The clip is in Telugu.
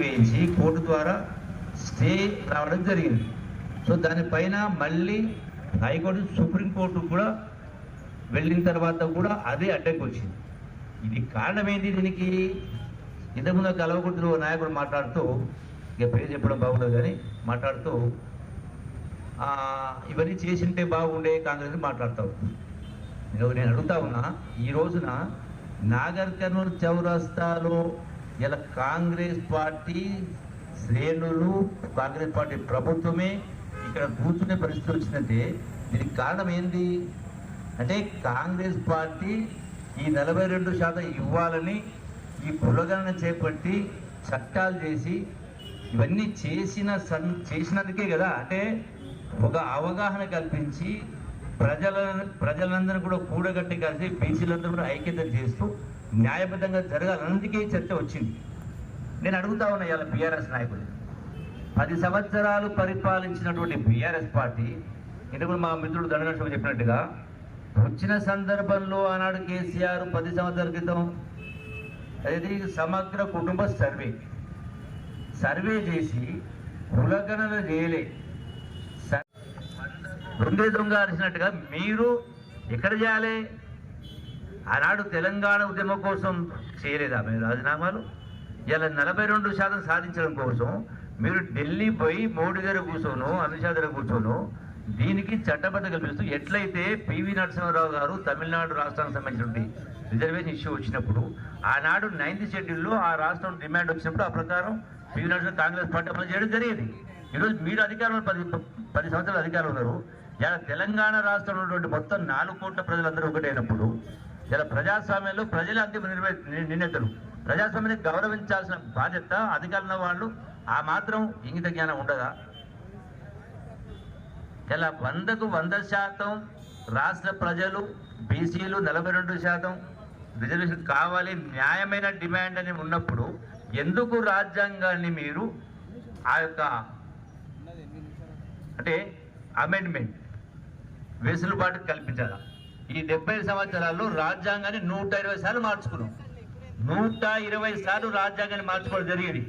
వేయించి కోర్టు ద్వారా స్టే రావడం జరిగింది. సో దానిపైన మళ్ళీ హైకోర్టు సుప్రీంకోర్టు కూడా వెళ్ళిన తర్వాత కూడా అదే అడ్డంకి వచ్చింది. ఇది కారణం ఏంటి దీనికి? ఇంతకుముందు కలవకుర్తిలో ఓ నాయకుడు మాట్లాడుతూ ఇక పేరు చెప్పడం బాగుండదు కానీ మాట్లాడుతూ ఇవన్నీ చేసింటే బాగుండే కాంగ్రెస్ మాట్లాడతావు. నేను నేను అడుగుతా ఉన్నా ఈ రోజున నాగర్ కర్నూలు చౌరస్తాలో ఇలా కాంగ్రెస్ పార్టీ శ్రేణులు కాంగ్రెస్ పార్టీ ప్రభుత్వమే ఇక్కడ కూర్చునే పరిస్థితి వచ్చిందంటే దీనికి కారణం ఏంది అంటే కాంగ్రెస్ పార్టీ ఈ నలభై రెండు శాతం ఇవ్వాలని ఈ కులగణన చేపట్టి చట్టాలు చేసి ఇవన్నీ చేసిన సన్ చేసినందుకే కదా. అంటే ఒక అవగాహన కల్పించి ప్రజల ప్రజలందరూ కూడా కూడగట్టి కలిసి బీసీలందరూ కూడా ఐక్యత చేస్తూ న్యాయబద్ధంగా జరగాలి. అందుకే చర్చ వచ్చింది. నేను అడుగుతా ఉన్నా ఇవాళ బీఆర్ఎస్ నాయకులు. పది సంవత్సరాలు పరిపాలించినటువంటి బీఆర్ఎస్ పార్టీ ఇంతకు మా మిత్రుడు దండనరసింహ చెప్పినట్టుగా వచ్చిన సందర్భంలో ఆనాడు కేసీఆర్ పది సంవత్సరాల క్రితం అది సమగ్ర కుటుంబ సర్వే. సర్వే చేసి కులగణన చేయలే. దొంగే దొంగ అరిచినట్టుగా మీరు ఎక్కడ చేయాలి? ఆనాడు తెలంగాణ ఉద్యమం కోసం చేయలేదా మీరు రాజీనామాలు? ఇలా నలభై రెండు శాతం సాధించడం కోసం మీరు ఢిల్లీ పోయి మోడీ దగ్గర కూర్చోను అమిత్ షా దగ్గర కూర్చోను దీనికి చట్టబద్ధ కల్పిస్తూ ఎట్లయితే పివి నరసింహారావు గారు తమిళనాడు రాష్ట్రానికి సంబంధించినటువంటి రిజర్వేషన్ ఇష్యూ వచ్చినప్పుడు ఆనాడు నైన్త్ షెడ్యూల్లో ఆ రాష్ట్రం డిమాండ్ వచ్చినప్పుడు ఆ ప్రకారం పివి నరసింహ కాంగ్రెస్ పార్టీ అమలు చేయడం జరిగేది. ఈరోజు మీరు అధికారంలో పది పది సంవత్సరాలు అధికారంలో ఉన్నారు. ఇలా తెలంగాణ రాష్ట్రంలో ఉన్నటువంటి మొత్తం నాలుగు కోట్ల ప్రజలందరూ ఒకటైనప్పుడు ఇలా ప్రజాస్వామ్యంలో ప్రజలు అంతిమ నిర్వే ని- నిర్ణేతలు. ప్రజాస్వామ్యాన్ని గౌరవించాల్సిన బాధ్యత అధికారుల వాళ్ళు ఆ మాత్రం ఇంగిత జ్ఞానం ఉండదా? ఇలా వందకు వంద శాతం రాష్ట్ర ప్రజలు బీసీలు నలభై రెండు శాతం రిజర్వేషన్ కావాలి న్యాయమైన డిమాండ్ అని ఉన్నప్పుడు ఎందుకు రాజ్యాంగాన్ని మీరు ఆ యొక్క అంటే అమెండ్మెంట్ వెసులుబాటు కల్పించాల? ఈ డెబ్బై సంవత్సరాల్లో రాజ్యాంగాన్ని నూట ఇరవై సార్లు మార్చుకున్నాం. నూట ఇరవై సార్లు రాజ్యాంగాన్ని మార్చుకోవడం జరిగింది.